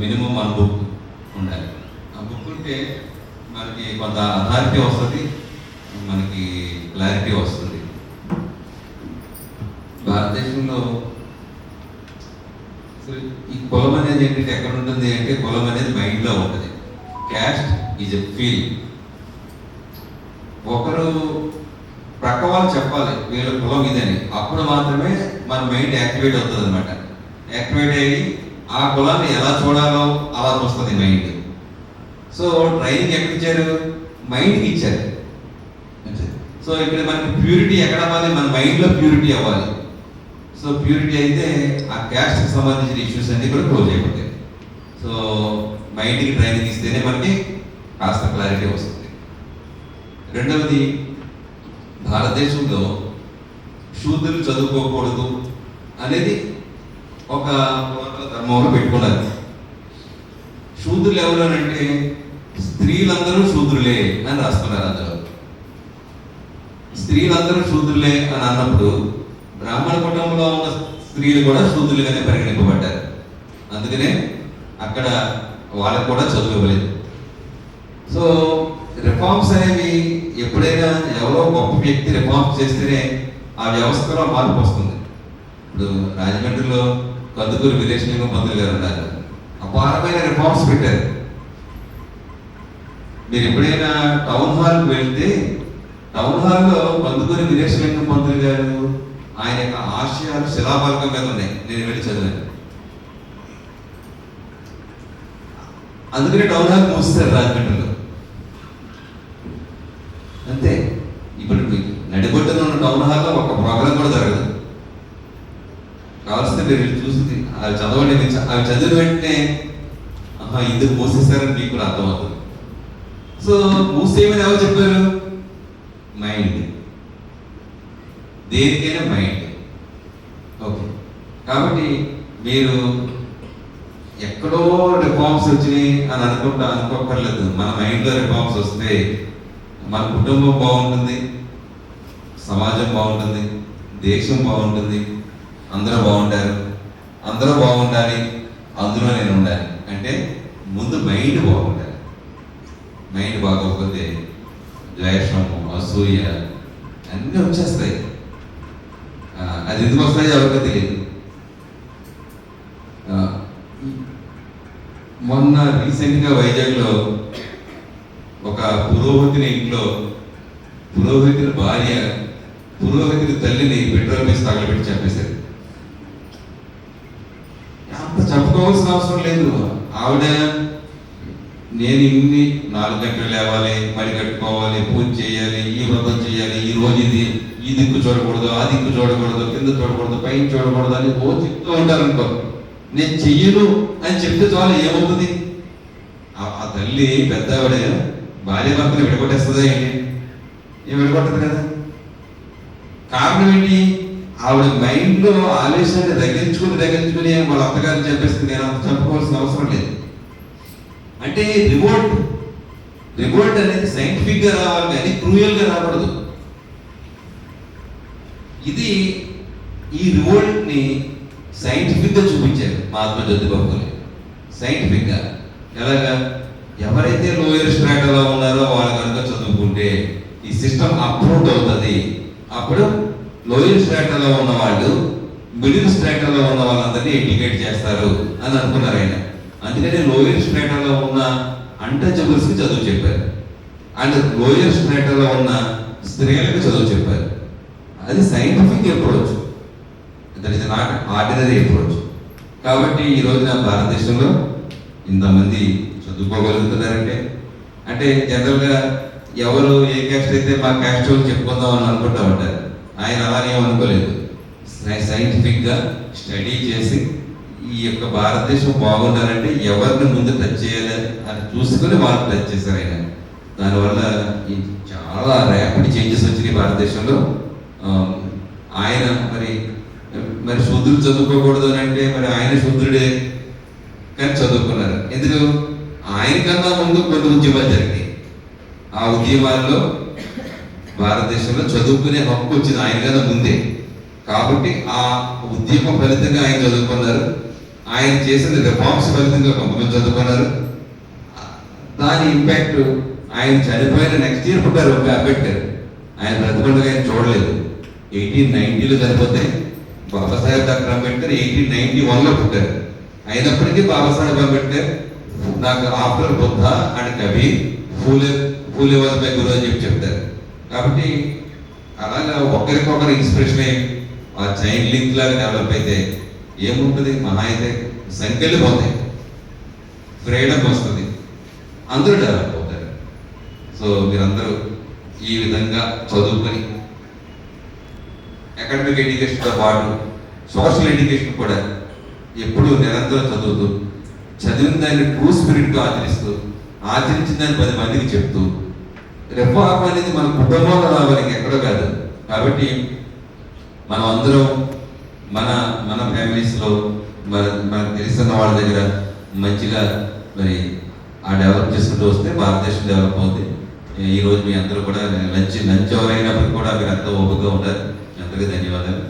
Minimum one book ఉండాలి. ఆ book ఉంటే మనకి కొంత అథారిటీ వస్తుంది మనకి క్లారిటీ వస్తుంది. భారతదేశంలో ఈ కులం అనేది ఏంటంటే ఎక్కడ ఉంటుంది అంటే కులం అనేది మైండ్లో ఉంటుంది. క్యాస్ట్ ఈజ్ ఎ ఫీల్ ఒకరు ప్రక్క వాళ్ళు చెప్పాలి వీళ్ళ కులం ఇదని. అప్పుడు మాత్రమే మన మైండ్ యాక్టివేట్ అవుతుంది అనమాట యాక్టివేట్ అయ్యి ఆ కులాన్ని ఎలా చూడాలో అలా చూస్తుంది మైండ్. సో ట్రైనింగ్ ఎక్కడ ఇచ్చారు? మైండ్కి ఇచ్చారు. సో ఇక్కడ మనకి ప్యూరిటీ ఎక్కడ అవ్వాలి? మన మైండ్లో ప్యూరిటీ అవ్వాలి. సో ప్యూరిటీ అయితే ఆ క్యాస్ట్కి సంబంధించిన ఇష్యూస్ అన్ని కూడా క్లోజ్ అయిపోతాయి. సో మైండ్కి ట్రైనింగ్ ఇస్తేనే మనకి కాస్త క్లారిటీ వస్తుంది. రెండవది భారతదేశంలో శూద్రులు చదువుకోకూడదు అనేది ఒక ధర్మంలో పెట్టుకున్నారు. శూద్రులు ఎవరు స్త్రీలందరూ శూద్రులే అని రాస్తున్నారు అందులో. స్త్రీలందరూ శూద్రులే అని అన్నప్పుడు బ్రాహ్మణ కుటుంబంలో ఉన్న స్త్రీలు కూడా శూద్రులుగానే పరిగణింపబడ్డారు. అందుకనే అక్కడ వాళ్ళకు కూడా చదువు ఇవ్వలేదు. సో రిఫార్మ్స్ అనేవి ఎప్పుడైనా ఎవరో గొప్ప వ్యక్తి రిఫార్మ్స్ చేస్తేనే ఆ వ్యవస్థలో మార్పు వస్తుంది. ఇప్పుడు రాజమండ్రిలో కందుకూరు వీరేశలింగం పంతులు గారు ఉన్నారు. అపారమైన రిఫార్మ్స్ పెట్టారు. మీరు ఎప్పుడైనా టౌన్ హాల్కి వెళ్తే టౌన్ హాల్లో కందుకూరి వీరేశలింగం పంతులు గారు ఆయన యొక్క ఆశయాలు శిలాఫలకం మీద ఉన్నాయి. నేను వెళ్ళి చదివాను. అందుకనే టౌన్ హాల్ మూస్తారు రాజమండ్రిలో అంతే ఇప్పుడు మీకు నడిబొడ్డున ఉన్న టౌన్ హాల్లో ఒక ప్రోగ్రామ్ కూడా జరగదు కావాల్సింది మీరు చూసింది చూసి అవి చదవండి అవి చదివిన వెంటనే ఆహా ఇందుకు మూసేశారని మీకు కూడా అర్థమవుతుంది. సో మూసేయమని ఎవరు చెప్పారు? మైండ్. దేనికైనా మైండ్. ఓకే. కాబట్టి మీరు ఎక్కడో రిఫార్మ్స్ వచ్చినాయి అని అనుకుంటా అనుకోకర్లేదు మన మైండ్లో రిఫార్మ్స్ వస్తే మన కుటుంబం బాగుంటుంది సమాజం బాగుంటుంది దేశం బాగుంటుంది అందరూ బాగుంటారు. అందరూ బాగుండాలి అందులో నేను ఉండాలి. అంటే ముందు మైండ్ బాగుండాలి. మైండ్ బాగోకపోతే ద్వేషము అసూయ అన్నీ వచ్చేస్తాయి. అది ఎందుకు వస్తాయో ఎవరికో తెలియదు. మొన్న రీసెంట్గా వైజాగ్లో ఒక పురోహితుని ఇంట్లో పురోహితుని భార్య పురోహితుని తల్లిని పెట్రోల్ మీద తగలబెట్టి చంపేశారు అంత చెప్పుకోవాల్సిన అవసరం లేదు. ఆవిడ నేను ఇన్ని నాలుగు గంటలు లేవాలి పని కట్టుకోవాలి పూజ చేయాలి ఈ వ్రతం చేయాలి ఈ రోజు ఇది ఈ దిక్కు చూడకూడదు ఆ దిక్కు చూడకూడదు కింద చూడకూడదు పైన చూడకూడదు అని ఓ చెప్తూ ఉంటారనుకో నేను చెయ్యను అని చెప్తే చాలా ఏమవుతుంది? ఆ- ఆ తల్లి పెద్ద ఆవిడ భార్య భర్తను విడగొట్టేస్తుందా ఏంటి? ఏం విడగొట్టదు కదా. కారణం ఏంటి? ఆవిడ మైండ్లో ఆవేశాన్ని తగ్గించుకుని తగ్గించుకుని వాళ్ళ అత్తగారిని చెప్పేస్తుంది నేను అంత చెప్పుకోవాల్సిన అవసరం లేదు. అంటే రివోల్ట్ రివోల్ట్ అనేది సైంటిఫిక్గా రావాలి కానీ క్రూయల్గా రాకూడదు. ఇది ఈ రివోల్ట్ని సైంటిఫిక్గా చూపించారు మహాత్మా జ్యోతిబాబు ఫులే సైంటిఫిక్గా. ఎలాగా? ఎవరైతే లోయర్ స్ట్రాటలో ఉన్నారో వాళ్ళు కనుక చదువుకుంటే ఈ సిస్టమ్ అప్రూవ్ అవుతుంది. అప్పుడు లోయర్ స్ట్రాటలో ఉన్న వాళ్ళు మిడిల్ స్ట్రాటలో ఉన్న వాళ్ళందరినీ ఎడ్యుకేట్ చేస్తారు అని అనుకున్నారు ఆయన. అందుకని లోయర్ స్ట్రాటలో ఉన్న అంటచబుల్స్కి చదువు చెప్పారు. అండ్ లోయర్ స్ట్రాటలో ఉన్న స్త్రీలకు చదువు చెప్పారు. అది scientific approach that is not ordinary approach కాబట్టి ఈ రోజున భారతదేశంలో ఇంతమంది చదువుకోగలుగుతున్నారంటే అంటే జనరల్గా ఎవరు ఏ క్యాస్ట్ అయితే మా క్యాస్ట్ వాళ్ళు చెప్పుకుందాం అని అనుకుంటా ఉంటారు. ఆయన అలానే అనుకోలేదు. సైంటిఫిక్గా స్టడీ చేసి ఈ యొక్క భారతదేశం బాగుండాలంటే ఎవరిని ముందు టచ్ చేయాలి అని చూసుకొని వాళ్ళు టచ్ చేశారు ఆయన. దానివల్ల చాలా ర్యాపిడ్ చేంజెస్ వచ్చినాయి భారతదేశంలో. ఆయన మరి మరి శూద్రుడు చదువుకోకూడదు అని అంటే మరి ఆయన శూద్రుడే కానీ చదువుకున్నారు. ఎందుకు? ఆయనకన్నా ముందు కొన్ని ఉద్యమాలు జరిగినాయి. ఆ ఉద్యమాల్లో భారతదేశంలో చదువుకునే హక్కు వచ్చింది ఆయన కన్నా ముందే. కాబట్టి ఆ ఉద్యమ ఫలితంగా ఆయన చదువుకున్నారు. ఆయన చేసిన రిఫార్మ్స్ ఫలితంగా కొంతమంది చదువుకున్నారు. దాని ఇంపాక్ట్ ఆయన చనిపోయిన నెక్స్ట్ ఇయర్ పుట్టారు ఒక అంబేద్కర్ ఆయన బ్రతికుండగా ఆయన చూడలేదు. ఎయిటీన్ నైన్టీలో చనిపోతే Babasaheb doctor Ambedkar eighteen ninety వన్లో పుట్టారు. అయినప్పటికీ బాబాసాహెబ్ అంబేద్కర్ నాకు ఆఫ్టర్ బుద్ధ అండ్ కవి ఫూలే ఫూలే వాజ్ గురు అని చెప్పి చెప్తారు. కాబట్టి అలాగా ఒకరికొకరు ఇన్స్పిరేషన్ అయ్యి ఆ చైన్ లింక్ లాగా డెవలప్ అయితే ఏముంటుంది? మహా అయితే సంఖ్యలు పోతాయి. ఫ్రీడమ్ వస్తుంది. అందరూ డెవలప్ అవుతారు. సో మీరందరూ ఈ విధంగా చదువుకొని అకాడమిక్ ఎడ్యుకేషన్తో పాటు సోషల్ ఎడ్యుకేషన్ కూడా ఎప్పుడూ నిరంతరం చదువుతూ చదివిన దాన్ని ట్రూ స్పిరిట్గా ఆచరిస్తూ ఆచరించిన దాన్ని పది మందికి చెప్తూ రిఫార్మ్ అనేది మన కుటుంబంలో రావాలి ఎక్కడో కాదు. కాబట్టి మనం అందరం మన మన ఫ్యామిలీస్లో మన మనకు తెలిసిన వాళ్ళ దగ్గర మంచిగా మరి ఆ డెవలప్ చేసుకుంటూ వస్తే భారతదేశం డెవలప్ అవుతుంది ఈ రోజు మీ అందరూ కూడా లంచ్ లంచ్ అవర్ అయినప్పుడు కూడా మీరు అంతా ఓపికగా ఉంటారు. అందరికీ ధన్యవాదాలు.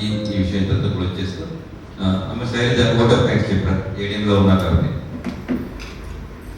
ఈ ఈ విషయం ఇంతతో కూడా చేస్తూ అమ్మ శైలజ కోట ఫ్యాక్ట్స్ చెప్పారు? ఏడియంలో ఉన్నారు కాబట్టి.